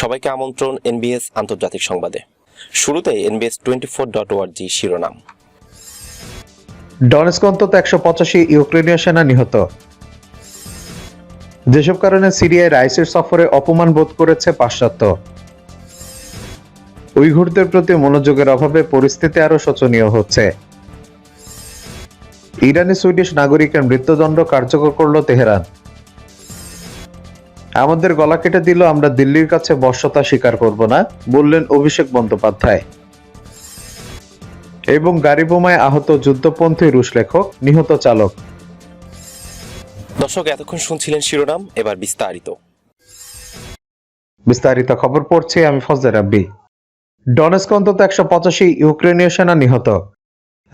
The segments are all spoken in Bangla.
সবাইকে আমন্ত্রণ এনবিএস আন্তর্জাতিক সংবাদে। শুরুতে এনবিএস টোয়েন্টি ফোর ডট ওয়ার্জি শিরোনাম। ডনেস্ক অন্তত একশো পঁচাশি ইউক্রেনীয় সেনা নিহত। যেসব কারণে সিরিয়ায় রাইসের সফরে অপমান বোধ করেছে পাশ্চাত্য। উইঘুরদের প্রতি মনোযোগের অভাবে পরিস্থিতি আরও শোচনীয় হচ্ছে। ইরানি সুইডিশ নাগরিকের মৃত্যুদণ্ড কার্যকর করল তেহরান। আমাদের গলা কেটে দিল আমরা দিল্লির কাছে বর্ষতা স্বীকার করব না বললেন অভিষেক বন্দ্যোপাধ্যায়। এবং গাড়ি বোমায় আহত যুদ্ধপন্থী রুশ লেখক নিহত চালক। দর্শক এতক্ষণ শুনছিলেন শিরোনাম এবার বিস্তারিত। বিস্তারিত খবর পড়ছি আমি ফজলে রাব্বি। ডনেস্ক অন্তত একশো পঁচাশি ইউক্রেনীয় সেনা নিহত।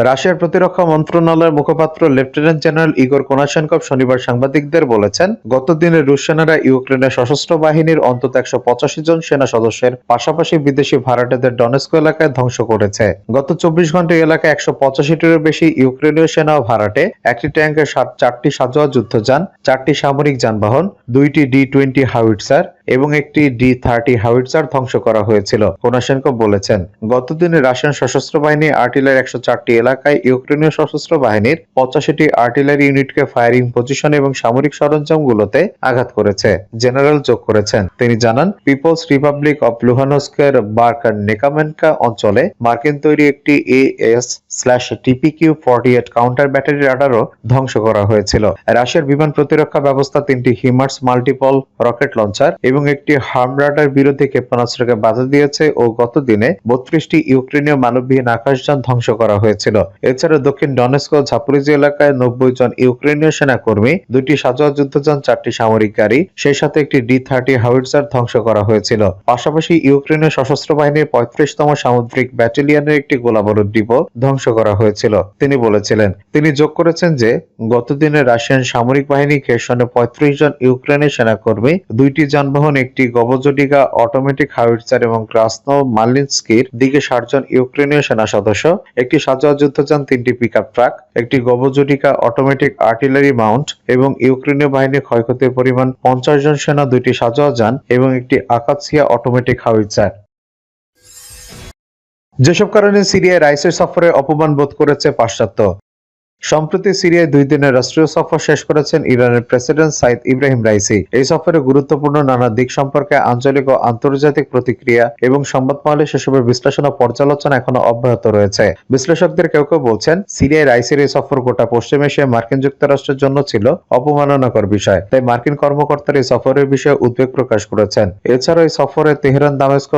রাশিয়ার প্রতিরক্ষা মন্ত্রণালয়ের মুখপাত্র লেফটেন্যান্ট জেনারেল ইগোর কোনাশেনকভ শনিবার সাংবাদিকদের বলেছেন, গত দিনে রুশ সেনারা ইউক্রেনের সশস্ত্র বাহিনীর অন্তত একশো পঁচাশি জন সেনা সদস্যের পাশাপাশি বিদেশি ভাড়াটেদের ডনেস্কো এলাকায় ধ্বংস করেছে। গত চব্বিশ ঘন্টায় এলাকায় একশো পঁচাশিটিরও বেশি ইউক্রেনীয় সেনা ও ভাড়াটে, একটি ট্যাঙ্কের চারটি সাজোয়া যুদ্ধযান, চারটি সামরিক যানবাহন, দুইটি ডি টোয়েন্টি হাউইটসার এবং একটি ডি থার্টি হাউইটজার ধ্বংস করা হয়েছিল। কোনাশেনকো বলেছেন, গতদিনে রাশিয়ান সশস্ত্র বাহিনী আর্টিলারি একশো চারটি এলাকায় ইউক্রেনীয় সশস্ত্র বাহিনীর পঁচাশিটি আর্টিলারি ইউনিটকে ফায়ারিং পজিশন এবং সামরিক সরঞ্জামগুলোতে আঘাত করেছে। জেনারেল যোগ করেছেন। তিনি জানান, পিপলস রিপাবলিক অব লুহানস্কের বার্কার নেকামেনকা অঞ্চলে মার্কিন তৈরি একটি AS slash TPQ forty eight counter battery রাডারও ধ্বংস করা হয়েছিল। রাশিয়ার বিমান প্রতিরক্ষা ব্যবস্থা তিনটি হিমার্স মাল্টিপল রকেট লঞ্চার এবং একটি হার্ম রাডার বিরোধী ক্ষেপণাস্ত্রকে বাধা দিয়েছে ও গত দিনে বত্রিশটি ইউক্রেনীয় মানববিহীন আকাশযান ধ্বংস করা হয়েছিল। এছাড়া দক্ষিণ ডনেস্ক ঝাপুরিজি এলাকায় নব্বই জন ইউক্রেনীয় সেনাকর্মী দুটি সাজোয়া যুদ্ধযান, চারটি সামরিক গাড়ি, সেই সাথে একটি ডি থার্টি হাউইটজার ধ্বংস করা হয়েছিল। পাশাপাশি ইউক্রেনের সশস্ত্র বাহিনীর পঁয়ত্রিশতম সামুদ্রিক ব্যাটালিয়নের একটি গোলাবারুদ ডিপো ধ্বংস করা হয়েছিল, তিনি বলেছিলেন। তিনি যোগ করেছেন যে গতদিনে রাশিয়ান সামরিক বাহিনী খেরসনে পঁয়ত্রিশ জন ইউক্রেনের সেনাকর্মী, দুইটি যানবাহন একটি গবজটিকা অটোমেটিক হাউইটজার এবং ক্রাসনো মালিনস্কির দিকে ষাট জন ইউক্রেনীয় সেনা সদস্য, একটি সাজোয়া যুদ্ধযান, তিনটি পিকআপ ট্রাক একটি গবজটিকা অটোমেটিক আর্টিলারি মাউন্ট এবং ইউক্রেনীয় বাহিনীর ক্ষয়ক্ষতির পরিমাণ পঞ্চাশ জন সেনা, দুইটি সাজোয়া যান এবং একটি আকাশিয়া অটোমেটিক হাউইটজার যেসব কারণে সিরিয়ায় রাইসের সফরে অপমান বোধ করেছে পাশ্চাত্য। সম্প্রতি সিরিয়ায় দুই দিনের রাষ্ট্রীয় সফর শেষ করেছেন ইরানের প্রেসিডেন্ট সাইদ ইব্রাহিম রাইসি। এই সফরে গুরুত্বপূর্ণ নানা দিক সম্পর্কে আঞ্চলিক ও আন্তর্জাতিক প্রতিক্রিয়া এবং সংবাদ মহলে সেসবের বিশ্লেষণ ও পর্যালোচনা এখনও অব্যাহত রয়েছে। বিশ্লেষকদের কেউ কেউ বলছেন, সিরিয়ায় রাইসির এই সফর গোটা পশ্চিম এশিয়ায় মার্কিন যুক্তরাষ্ট্রের জন্য ছিল অপমাননাকর বিষয়। তাই মার্কিন কর্মকর্তারা এই সফরের বিষয়ে উদ্বেগ প্রকাশ করেছেন। এছাড়া এই সফরে তেহরান দামেস্ক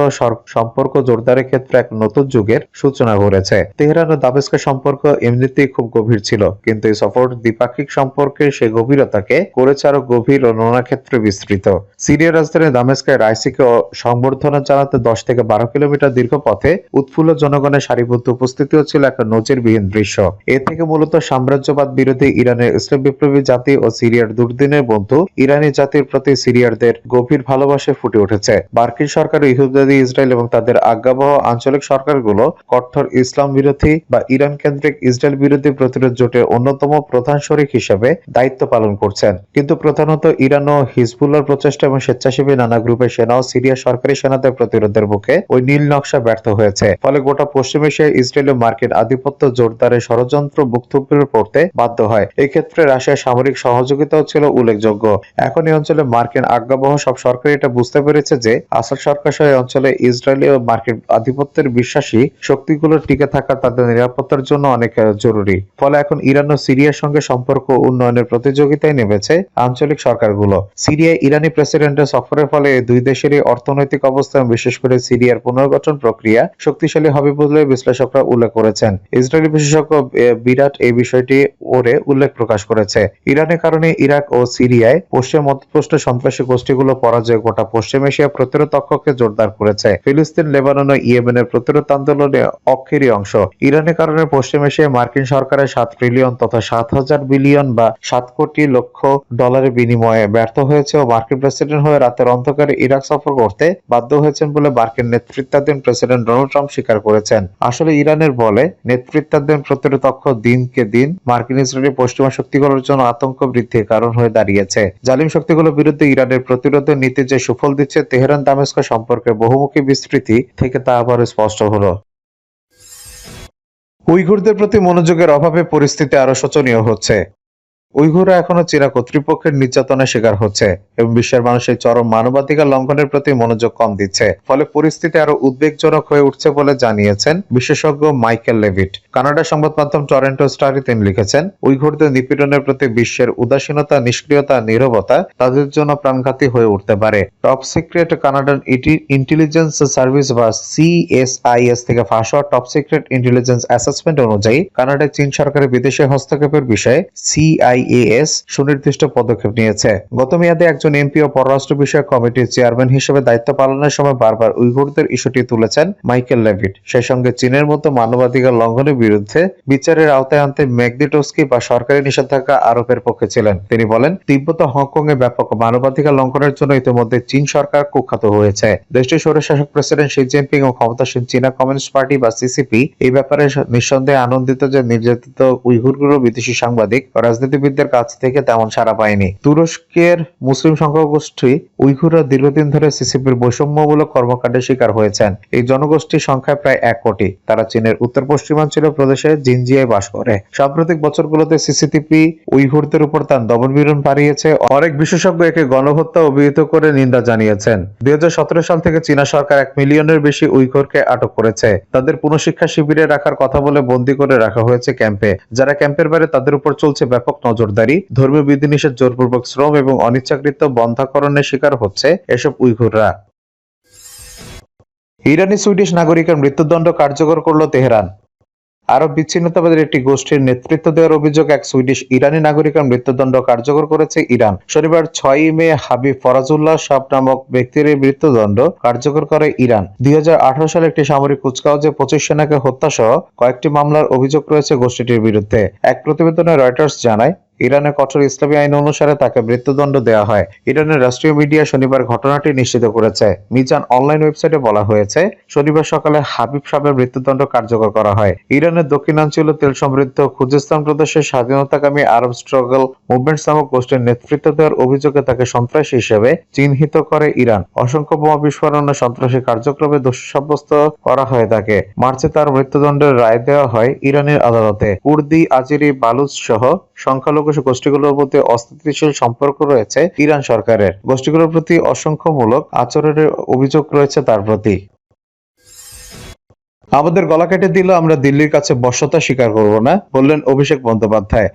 সম্পর্ক জোরদারের ক্ষেত্রে এক নতুন যুগের সূচনা করেছে তেহরান ও দামেস্কের সম্পর্ক এমনিতেই খুব গভীর ছিল। কিন্তু এই সফর দ্বিপাক্ষিক সম্পর্কের সেই গভীরতাকে করেছে আরও গভীর ও নানা ক্ষেত্রে বিস্তৃত। সিরিয়ার রাজধানী দামেস্কে রাইসিকে সংবর্ধনা জানাতে দশ থেকে বারো কিলোমিটার দীর্ঘ পথে উৎফুল্ল জনগণের সারিবদ্ধ উপস্থিতিও ছিল একটা নজিরবিহীন দৃশ্য। এ থেকে মূলত সাম্রাজ্যবাদ বিরোধী ইরানের ইসলাম বিপ্লবী জাতি ও সিরিয়ার দুর্দিনের বন্ধু ইরানি জাতির প্রতি সিরিয়ারদের গভীর ভালোবাসা ফুটে উঠেছে। মার্কিন সরকার ইহুদাদি ইসরায়েল এবং তাদের আজ্ঞাবহ আঞ্চলিক সরকারগুলো কঠোর ইসলাম বিরোধী বা ইরান কেন্দ্রিক ইসরায়েল বিরোধী প্রতিরোধ জোটের অন্যতম প্রধান শরিক হিসেবে দায়িত্ব পালন করছেন। কিন্তু প্রধানত ইরান ও হিজবুল্লার প্রচেষ্টা এবং স্বেচ্ছাসেবী নানা গ্রুপের সেনা ও সিরিয়া সরকারি সেনাদের প্রতিরোধের মুখে ওই নীল নকশা ব্যর্থ হয়েছে। ফলে গোটা পশ্চিম এশিয়ায় ইসরায়েল ও মার্কিন আধিপত্য জোরদারের ষড়যন্ত্র বক্তব্যের পড়তে বাধ্য হয়। এক্ষেত্রে রাশিয়ার সামরিক সহযোগিতাও ছিল উল্লেখযোগ্য। এখন এই অঞ্চলে মার্কিন আজ্ঞাবহ সব সরকার এটা বুঝতে পেরেছে যে আসাদ সরকার সহ অঞ্চলে ইসরায়েলি ও মার্কিন আধিপত্যের বিশ্বাসী শক্তিগুলোর টিকে থাকা তাদের নিরাপত্তার জন্য অনেক জরুরি। ফলে এখন ইরান ও সিরিয়ার সঙ্গে সম্পর্ক উন্নয়নের প্রতিযোগিতায় নেমেছে আঞ্চলিক সরকারগুলো। সিরিয়ায় ইরানি প্রেসিডেন্টের সফরের ফলে দুই দেশেরই অর্থনৈতিক অবস্থা বিশেষ করে সিরিয়ার পুনর্গঠন প্রক্রিয়া, শক্তিশালী হবে বলে বিশ্লেষকরা উল্লেখ করেছেন। ইসরায়েলি বিশেষজ্ঞ বিরাট এই বিষয়টি ওরে উল্লেখ প্রকাশ করেছে। ইরানের কারণে ইরাক ও সিরিয়ায় পশ্চিম মধ্যপ্রস্থ সন্ত্রাসী গোষ্ঠীগুলো পরাজয় গোটা পশ্চিম এশিয়া প্রতিরোধ অক্ষকে জোরদার করেছে। ফিলিস্তিন, লেবানন ও ইয়েমেনের প্রতিরোধ আন্দোলনে অক্ষেরই অংশ। ইরানের কারণে পশ্চিম এশিয়ায় মার্কিন সরকারের সাত ট্রিলিয়ন তথা সাত হাজার বিলিয়ন বা সাত কোটি লক্ষ ডলারের বিনিময়ে ব্যর্থ হয়েছে ও মার্কিন প্রেসিডেন্ট হয়ে রাতের অন্ধকারে ইরাক সফর করতে বাধ্য হয়েছেন বলে মার্কিন নেতৃত্বাধীন প্রেসিডেন্ট ডোনাল্ড ট্রাম্প স্বীকার করেছেন। আসলে ইরানের বলে, নেতৃত্বাধীন প্রতিরোধক্ষ দিনকে দিন মার্কিন ইসরায়েলি পশ্চিমা শক্তিগুলোর জন্য আতঙ্ক বৃদ্ধির কারণ হয়ে দাঁড়িয়েছে। জালিম শক্তিগুলোর বিরুদ্ধে ইরানের প্রতিরোধের নীতি যে সুফল দিচ্ছে তেহরান দামেস্ক সম্পর্কে বহুমুখী বিস্তৃতি থেকে তা আবার স্পষ্ট হলো। উইঘুরদের প্রতি মনোযোগের অভাবে পরিস্থিতি আরও শোচনীয় হচ্ছে। উইঘুররা এখনও চীনা কর্তৃপক্ষের নির্যাতনের শিকার হচ্ছে এবং বিশ্বের মানুষের চরম মানবাধিকার লঙ্ঘনের প্রতি মনোযোগ কম দিচ্ছে। ফলে পরিস্থিতি আরও উদ্বেগজনক হয়ে উঠছে বলে জানিয়েছেন বিশেষজ্ঞ মাইকেল লেভিট। কানাডা সংবাদ মাধ্যম টরেন্টো স্টারে তিনি লিখেছেন, উইঘুরদের নিপীড়নের প্রতি বিশ্বের উদাসীনতা, নিষ্ক্রিয়তা, নিরবতা তাদের জন্য প্রাণঘাতী হয়ে উঠতে পারে। Top secret Canadian intelligence service বা সিএসআইএস থেকে ফাঁস হওয়া টপ সিক্রেট ইন্টেলিজেন্স অ্যাসেসমেন্ট অনুযায়ী কানাডায় চীন সরকারের বিদেশে হস্তক্ষেপের বিষয়ে সিআইএএস সুনির্দিষ্ট পদক্ষেপ নিয়েছে। গত মেয়াদে একজন এমপি ও পররাষ্ট্র বিষয়ক কমিটির চেয়ারম্যান হিসেবে দায়িত্ব পালনের সময় বারবার উইঘুরদের ইস্যুটি তুলেছেন মাইকেল লেভিট। সেই সঙ্গে চীনের মতো মানবাধিকার লঙ্ঘনের বিরুদ্ধে বিচারের আওতায় আনতে মেগদিটোস্কি বা সরকারি নিষেধাজ্ঞা আরোপের পক্ষে ছিলেন। তিনি বলেন, তিব্বত হংকং এ ব্যাপক মানবাধিকার লঙ্ঘনের জন্য ইতিমধ্যে চীন সরকার কুখ্যাত হয়েছে। দেশটির স্বৈরশাসক প্রেসিডেন্ট শি জিনপিং ও ক্ষমতাসীন চীনা কমিউনিস্ট পার্টি বা সিসিপি এই ব্যাপারে নিঃসন্দেহে আনন্দিত যে নির্যাতিত উইঘুরগুলো বিদেশি সাংবাদিক ও রাজনীতিবিদদের কাছ থেকে তেমন সাড়া পায়নি। তুরস্কের মুসলিম সংখ্যাগোষ্ঠী উইঘুররা দীর্ঘদিন ধরে সিসিপির বৈষম্যমূলক কর্মকাণ্ডের শিকার হয়েছেন। এই জনগোষ্ঠীর সংখ্যায় প্রায় এক কোটি। তারা চীনের উত্তর পশ্চিমাঞ্চলীয় প্রদেশে জিনজিয়ায় বাস করে। সাম্প্রতিক বছরগুলোতে সিসিটিপি উইঘুরদের উপর তার দমনপীড়ন বাড়িয়েছে। অনেক বিশেষজ্ঞ একে গণহত্যা অভিহিত করে নিন্দা জানিয়েছেন। দুই হাজার সতেরো সাল থেকে চীনা সরকার এক মিলিয়নের বেশি উইঘুরকে আটক করেছে। তাদের পুনঃশিক্ষা শিবিরে রাখার কথা বলে বন্দী করে রাখা হয়েছে ক্যাম্পে। যারা ক্যাম্পের বাইরে তাদের উপর চলছে ব্যাপক নজরদারি, ধর্মীয় বিধিনিষেধ, জোরপূর্বক শ্রম এবং অনিচ্ছাকৃত বন্ধাকরণের শিকার হচ্ছে এসব উইঘুররা। ইরানি সুইডিশ নাগরিকের মৃত্যুদণ্ড কার্যকর করল তেহরান। আরব বিচ্ছিন্নতাবাদের একটি গোষ্ঠীর নেতৃত্ব দেওয়ার অভিযোগ এক সুইডিশ ইরানি নাগরিকের মৃত্যুদণ্ড কার্যকর করেছে ইরান। শনিবার ছয়ই মে হাবিব ফরাজুল্লাহ সাব নামক ব্যক্তির মৃত্যুদণ্ড কার্যকর করে ইরান। দুই হাজার আঠারো সালে একটি সামরিক কুচকাওয়াজে পঁচিশ সেনাকে হত্যা সহ কয়েকটি মামলার অভিযোগ রয়েছে গোষ্ঠীটির বিরুদ্ধে। এক প্রতিবেদনে রয়টার্স জানায় ইরানের কঠোর ইসলামী আইন অনুসারে তাকে মৃত্যুদণ্ড দেওয়া হয়। ইরানের রাষ্ট্রীয় মিডিয়া শনিবার ঘটনাটি নিশ্চিত করেছে। মিজান অনলাইন ওয়েবসাইটে বলা হয়েছে, শনিবার সকালে হাবিব সাহেবের মৃত্যুদণ্ড কার্যকর করা হয়। ইরানের দক্ষিণাঞ্চলীয় তেল সমৃদ্ধ খুজিস্তান প্রদেশের স্বাধীনতাকামী আরব স্ট্রাগল মুভমেন্টস নামক গোষ্ঠীর নেতৃত্ব দেওয়ার অভিযোগে তাকে সন্ত্রাসী হিসেবে চিহ্নিত করে ইরান। অসংখ্য বোমা বিস্ফোরণ সন্ত্রাসী কার্যক্রমে দোষী সাব্যস্ত করা হয় তাকে। মার্চে তার মৃত্যুদণ্ডের রায় দেওয়া হয় ইরানের আদালতে। কুর্দি আজিরি বালুচ সহ সংখ্যালঘু গোষ্ঠীগুলোর প্রতি অস্থিতিশীল সম্পর্ক রয়েছে ইরান সরকারের। গোষ্ঠীগুলোর প্রতি অসংখ্যমূলক আচরণের অভিযোগ রয়েছে তার প্রতি। আমাদের গলা কেটে দিল, আমরা দিল্লির কাছে বর্ষতা স্বীকার করব না, বললেন অভিষেক বন্দ্যোপাধ্যায়।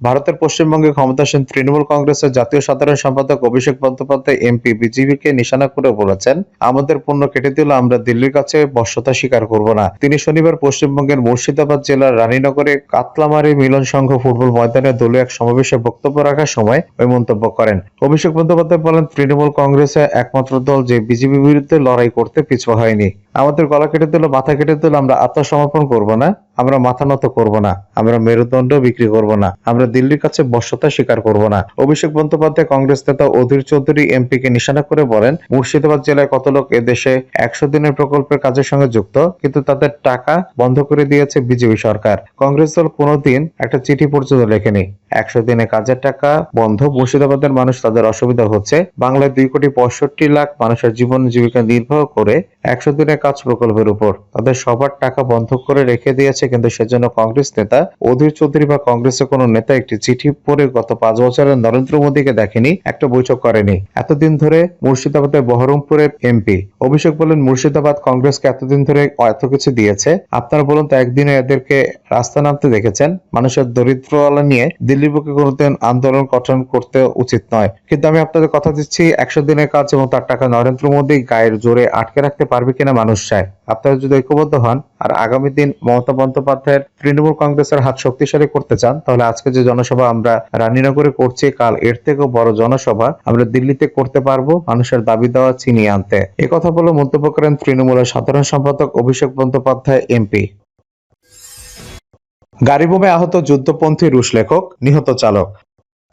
ভারতের পশ্চিমবঙ্গে ক্ষমতাসীন তৃণমূল কংগ্রেসের জাতীয় সাধারণ সম্পাদক অভিষেক বন্দ্যোপাধ্যায় এমপি বিজেপিকে নিশানা করে বলেছেন, আমাদের পণ্য কেটে দিল, আমরা দিল্লির কাছে বর্ষতা স্বীকার করব না। তিনি শনিবার পশ্চিমবঙ্গের মুর্শিদাবাদ জেলার রানীনগরে কাতলামারি মিলন সংঘ ফুটবল ময়দানে দলীয় এক সমাবেশে বক্তব্য রাখার সময় ওই মন্তব্য করেন। অভিষেক বন্দ্যোপাধ্যায় বলেন, তৃণমূল কংগ্রেসে একমাত্র দল যে বিজেপি বিরুদ্ধে লড়াই করতে পিছপা হয়নি। আমাদের গলা কেটে দিল, মাথা কেটে দিল, আমরা আত্মসমর্পণ করব না, আমরা মাথা নত করব না, আমরা মেরুদণ্ড বিক্রি করব না, আমরা দিল্লির কাছে বর্ষতা স্বীকার করব না। অভিষেক বন্দ্যোপাধ্যায় কংগ্রেস নেতা অধীর চৌধুরী এমপি কে নিশানা করে বলেন, মুর্শিদাবাদ জেলায় কত লোক এদেশে একশো দিনের প্রকল্পের কাজের সঙ্গে যুক্ত, কিন্তু তাদের টাকা বন্ধ করে দিয়েছে বিজেপি সরকার। কংগ্রেস দল কোনোদিন একটা চিঠি পর্যন্ত লেখেনি। একশো দিনে কাজের টাকা বন্ধ, মুর্শিদাবাদের মানুষ তাদের অসুবিধা হচ্ছে। বাংলায় দুই কোটি পঁয়ষট্টি লাখ মানুষের জীবন জীবিকা নির্বাহ করে একশো দিনের কাজ প্রকল্পের উপর। তাদের সবার টাকা বন্ধ করে রেখে দিয়েছে, কিন্তু সেজন্য কংগ্রেস নেতা অধীর চৌধুরী বা কংগ্রেসের কোনো নেতা একটি চিঠি পড়ে গত পাঁচ বছরের নরেন্দ্র মোদীকে দেখেনি, একটা বৈঠক করেনি। এতদিন ধরে মুর্শিদাবাদের বহরমপুরের এমপি। অভিষেক বলেন, মুর্শিদাবাদ কংগ্রেসকে এতদিন ধরে এত কিছু দিয়েছে। আপনারা বলুন তো, একদিনে এদেরকে রাস্তা নামতে দেখেছেন? মানুষের দরিদ্রওয়ালা নিয়ে দিল্লির বুকে কোনোদিন আন্দোলন গঠন করতে উচিত নয়। কিন্তু আমি আপনাদের কথা দিচ্ছি, একশো দিনের কাজ এবং তার টাকা নরেন্দ্র মোদী গায়ের জোরে আটকে রাখতে পারবে কিনা মানুষ চায় আপনারা যদি ঐক্যবদ্ধ হন আর আগামী দিন মমতা বন্দ্যোপাধ্যায়ের তৃণমূল কংগ্রেসের হাত শক্তিশালী করতে চান, তাহলে আজকে যে জনসভা আমরা রানীনগরে করছি, কাল এর থেকেও বড় জনসভা, আমরা দিল্লিতে করতে পারব মানুষের দাবি দেওয়া চিনিয়ে আনতে। কথা বলে মন্তব্য করেন তৃণমূলের সাধারণ সম্পাদক অভিষেক বন্দ্যোপাধ্যায়, এমপি। গাড়ি বোমে আহত যুদ্ধপন্থী রুশ লেখক, নিহত চালক।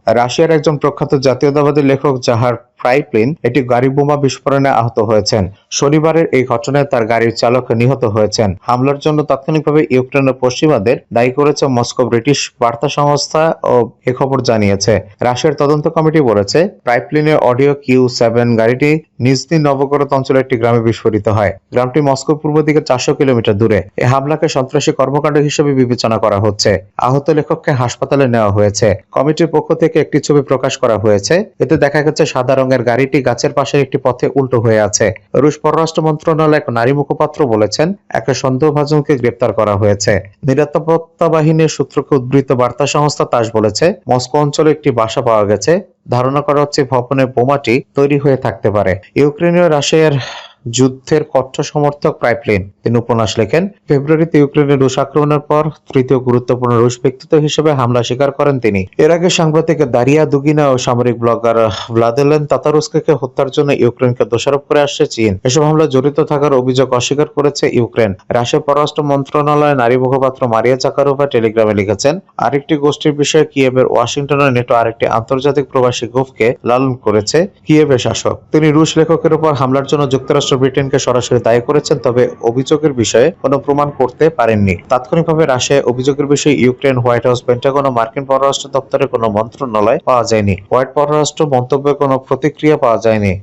রাশিয়ার একজন প্রখ্যাত জাতীয়তাবাদী লেখক জাহার ফ্রাইপ্লিন একটি গাড়ি বোমা বিস্ফোরণে আহত হয়েছেন। শনিবারের এই ঘটনায় তার গাড়ির চালক নিহত হয়েছেন। হামলার জন্য তাৎক্ষণিকভাবে ইউক্রেনের পশ্চিমাদের দায়ী করেছে মস্কো, ব্রিটিশ বার্তা সংস্থা ও এ খবর জানিয়েছে। রাশিয়ার তদন্ত কমিটি বলেছে ফ্রাইপ্লিনের অডিও কিউ সেভেন গাড়িটি নিজনি নবগরত অঞ্চলের একটি গ্রামে বিস্ফোরিত হয়। গ্রামটি মস্কো পূর্ব দিকে চারশো কিলোমিটার দূরে। এই হামলাকে সন্ত্রাসী কর্মকাণ্ড হিসেবে বিবেচনা করা হচ্ছে। আহত লেখককে হাসপাতালে নেওয়া হয়েছে। কমিটির পক্ষ থেকে একটি ছবি প্রকাশ করা হয়েছে। এতে দেখা গেছে সাদা রঙের গাড়িটি গাছের পাশের একটি পথে উল্টো হয়ে আছে। রুশ পররাষ্ট্র মন্ত্রণালয় এক নারী মুখপাত্র বলেছেন, এক সন্দেহভাজনকে গ্রেপ্তার করা হয়েছে। নিরাপত্তা বাহিনীর সূত্রকে উদ্ধৃত বার্তা সংস্থা তাস বলেছে, মস্কো অঞ্চলে একটি বাসা পাওয়া গেছে। ধারণা করা হচ্ছে ভবনের বোমাটি তৈরি হয়ে থাকতে পারে। ইউক্রেনীয় রাশিয়ার যুদ্ধের কট্টর সমর্থক প্রাইপ্লিন তিনি উপন্যাস লেখেন। ফেব্রুয়ারিতে ইউক্রেনের রুশ আক্রমণের পর তৃতীয় গুরুত্বপূর্ণ রুশ ব্যক্তিত্ব হিসেবে হামলা স্বীকার করেন তিনি। এর আগে সাংবাদিক দারিয়া দুগিনা ও সামরিক ব্লগার ভ্লাদিলেন তাতারুস্কে হত্যার জন্য ইউক্রেনকে দোষারোপ করে আসছে চীন। এসব হামলা জড়িত থাকার অভিযোগ অস্বীকার করেছে ইউক্রেন। রাশিয়ার পররাষ্ট্র মন্ত্রণালয় নারী মুখপাত্র মারিয়া চাকারোভা টেলিগ্রামে লিখেছেন, আরেকটি গোষ্ঠীর বিষয়ে কিয়েভের ওয়াশিংটনের নেটো আরেকটি আন্তর্জাতিক প্রবাসী গ্রুপকে লালন করেছে কিয়েভের শাসক। তিনি রুশ লেখকের উপর হামলার জন্য যুক্তরাষ্ট্র ব্রিটেনকে সরাসরি দায়ী করেছেন, তবে অভিযোগের বিষয়ে কোনো প্রমাণ করতে পারেননি। তাৎক্ষণিকভাবে রাশিয়ায় অভিযোগের বিষয়ে ইউক্রেন হোয়াইট হাউস পেন্টাগন ও মার্কিন পররাষ্ট্র দপ্তরের কোনো মন্ত্রণালয় পাওয়া যায়নি। হোয়াইট পররাষ্ট্র মন্তব্যে কোনো প্রতিক্রিয়া পাওয়া যায়নি।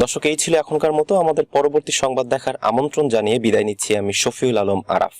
দর্শক, এই ছিল এখনকার মতো। আমাদের পরবর্তী সংবাদ দেখার আমন্ত্রণ জানিয়ে বিদায় নিচ্ছি আমি শফিউল আলম আরাফ।